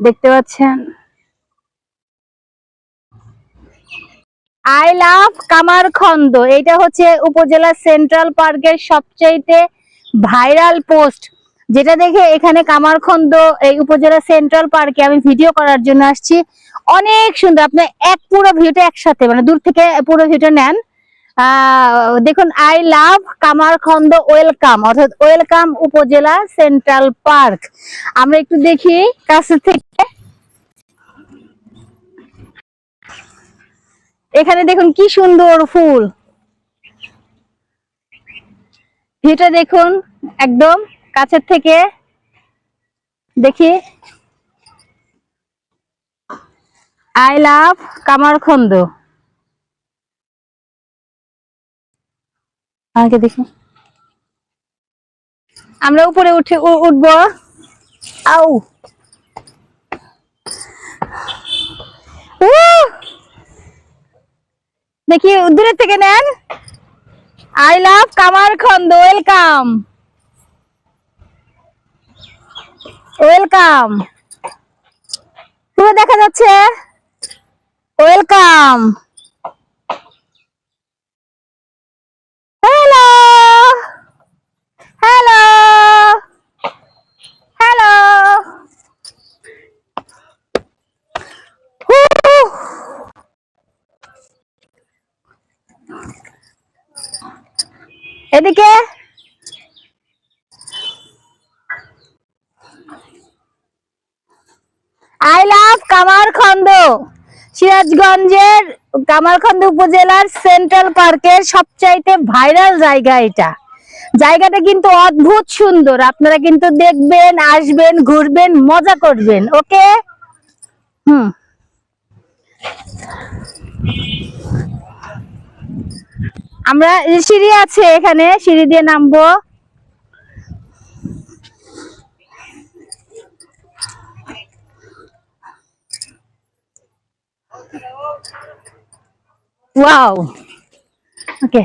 দেখতে পাচ্ছেন? I love Kamarkhanda. এটা হচ্ছে উপজেলা সেন্ট্রাল পার্কের সবচাইতে ভাইরাল পোস্ট। যেটা দেখে এখানে কামারখন্দ এই উপজেলা সেন্ট্রাল পার্কে আমি ভিডিও করার জন্য আসছি। অনেক সুন্দর। আপনি এক পুরো ভিউটা একসাথে মানে দূর থেকে পুরো ভিউটা নেন। দেখুন, আই লাভ কামারখন্দ, ওয়েলকাম। অর্থাৎ ওয়েলকাম উপজেলা সেন্ট্রাল পার্ক। আমরা একটু দেখি কাছে থেকে। এখানে দেখুন কি সুন্দর ফুল। ভিউটা দেখুন একদম কাছের থেকে। দেখি। I love Kamarkhanda. আগে দেখি। আমরা উপরে উঠে উঠবো। আউ। দেখি দূরের থেকে নেন। আই লাভ কামার খন্দ ওয়েলকাম ওয়েলকাম পুরো দেখা যাচ্ছে। ওয়েলকাম এদিকে? আই লাভ কামারখন্দ সিরাজগঞ্জের কামারখন্দ উপজেলার সেন্ট্রাল পার্কের সবচাইতে ভাইরাল জায়গা এটা। জায়গাটা কিন্তু অদ্ভুত সুন্দর। আপনারা কিন্তু দেখবেন, আসবেন, ঘুরবেন, মজা করবেন, ওকে? হুম। আমরা সিঁড়ি আছে এখানে সিঁড়ি দিয়ে নামবো। Wow okay